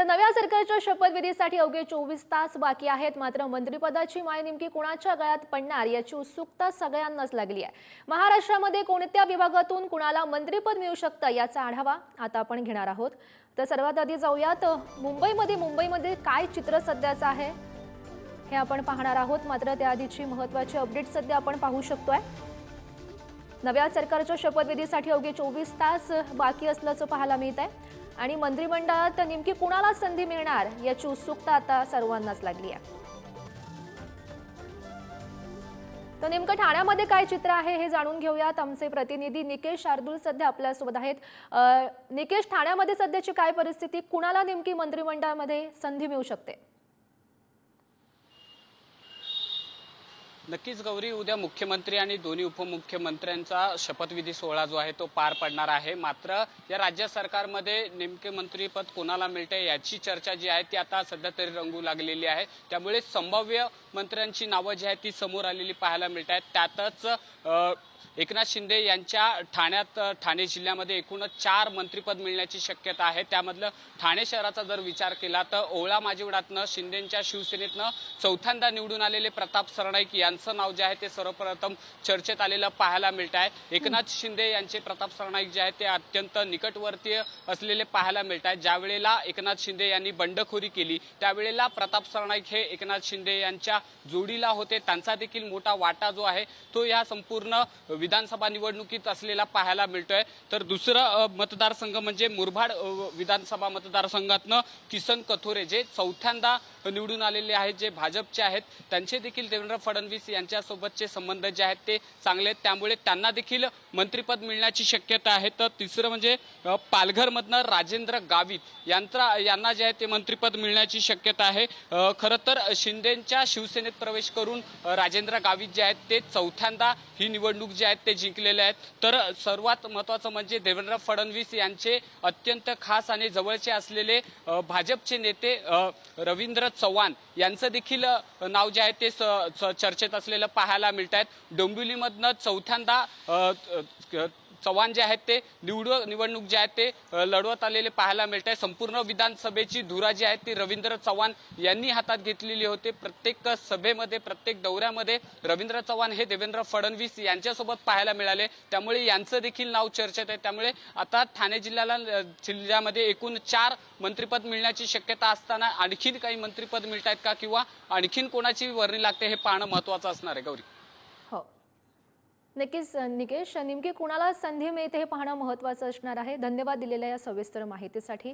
तर नव्या सरकारच्या शपथविधीसाठी अवघे चोवीस तास बाकी आहेत. मात्र मंत्रिपदाची माय नेमकी कुणाच्या गळ्यात पडणार याची उत्सुकता सगळ्यांनाच लागली आहे. महाराष्ट्रामध्ये कोणत्या विभागातून कुणाला मंत्रिपद मिळू शकतं याचा आढावा आता आपण घेणार आहोत. तर सर्वात आधी जाऊयात. मुंबईमध्ये मुंबईमध्ये काय चित्र सध्याचं आहे? हे आपण पाहणार आहोत. मात्र त्याआधीची महत्त्वाची अपडेट सध्या आपण पाहू शकतोय. नव्या सरकारच्या शपथविधीसाठी अवघे चोवीस तास बाकी असल्याचं पाहायला मिळत आहे आणि मंत्रिमंडळात नेमकी कुणाला संधी मिळणार याची उत्सुकता आता सर्वांनाच लागली आहे. तर नेमकं ठाण्यामध्ये काय चित्र आहे हे जाणून घेऊयात. आमचे प्रतिनिधी निकेश शार्दूल सध्या आपल्यासोबत आहेत. निकेश ठाण्यामध्ये सध्याची काय परिस्थिती? कुणाला नेमकी मंत्रिमंडळामध्ये संधी मिळू शकते? नक्कीच गौरी उद्या मुख्यमंत्री आणि दोन्ही उपमुख्यमंत्र्यांचा शपथविधी सोहळा जो आहे तो पार पडणार आहे. मात्र या राज्य सरकारमध्ये नेमके मंत्रीपद कोणाला मिळते याची चर्चा जी आहे ती आता सध्या तरी रंगू लागलेली आहे. त्यामुळे संभाव्य मंत्र्यांची नावं जी आहेत ती समोर आलेली पाहायला मिळत आहेत. त्यातच एकनाथ शिंदे यांच्या ठाण्यात ठाणे जिल्ह्यामध्ये एकूणच चार मंत्रिपद मिळण्याची शक्यता आहे. त्यामधलं ठाणे शहराचा जर विचार केला तर ओळा माजिवडातनं शिंदेच्या शिवसेनेतनं चौथ्यांदा निवडून आलेले प्रताप सरनाईक यांचं नाव जे आहे ते सर्वप्रथम चर्चेत आलेलं पाहायला मिळत आहे. एकनाथ शिंदे यांचे प्रताप सरनाईक जे आहे ते अत्यंत निकटवर्तीय असलेले पाहायला मिळत आहे. ज्या वेळेला एकनाथ शिंदे यांनी बंडखोरी केली त्यावेळेला प्रताप सरनाईक हे एकनाथ शिंदे यांच्या जोडीला होते. त्यांचा देखील मोठा वाटा जो आहे तो या संपूर्ण विधानसभा निवडणुकीत असलेला पाहायला मिळतोय. तर दुसरं मतदारसंघ म्हणजे मुरबाड विधानसभा मतदारसंघातनं किसन कथोरे जे चौथ्यांदा निवडून आलेले आहेत जे भाजपचे आहेत. त्यांचे देखील देवेंद्र फडणवीस यांच्यासोबतचे संबंध जे आहेत ते चांगले आहेत. त्यामुळे त्यांना देखील मंत्रिपद मिळण्याची शक्यता आहे. तर तिसरं म्हणजे पालघरमधनं राजेंद्र गावित यांचा यांना जे आहे ते मंत्रिपद मिळण्याची शक्यता आहे. खरं तर शिंदेच्या शिवसेनेत प्रवेश करून राजेंद्र गावित जे आहेत ते चौथ्यांदा ही निवडणूक जे आहेत ते जिंकलेले आहेत. तर सर्वात महत्वाचं म्हणजे देवेंद्र फडणवीस यांचे अत्यंत खास आणि जवळचे असलेले भाजपचे नेते रवींद्र चव्हाण यांचं देखील नाव जे आहे ते स- चर्चेत असलेलं पाहायला मिळत आहेत. डोंबिवलीमधनं चौथ्यांदा चव्हाण जे आहेत ते निवड निवडणूक जे आहेत ते लढवत आलेले पाहायला मिळत आहे संपूर्ण विधानसभेची धुरा जी आहे ती रवींद्र चव्हाण यांनी हातात घेतलेली होती. प्रत्येक सभेमध्ये प्रत्येक दौऱ्यामध्ये रवींद्र चव्हाण हे देवेंद्र फडणवीस यांच्यासोबत पाहायला मिळाले. त्यामुळे यांचं देखील नाव चर्चेत आहे. त्यामुळे आता ठाणे जिल्ह्याला जिल्ह्यामध्ये एकूण चार मंत्रिपद मिळण्याची शक्यता असताना आणखीन काही मंत्रिपद मिळत आहेत का? किंवा आणखीन कोणाची वर्णी लागते हे पाहणं महत्वाचं असणार आहे. गौरी. नक्कीच निकेश नेमकी कुणाला संधी मिळते हे पाहणं महत्त्वाचं असणार आहे. धन्यवाद दिलेल्या या सविस्तर माहितीसाठी.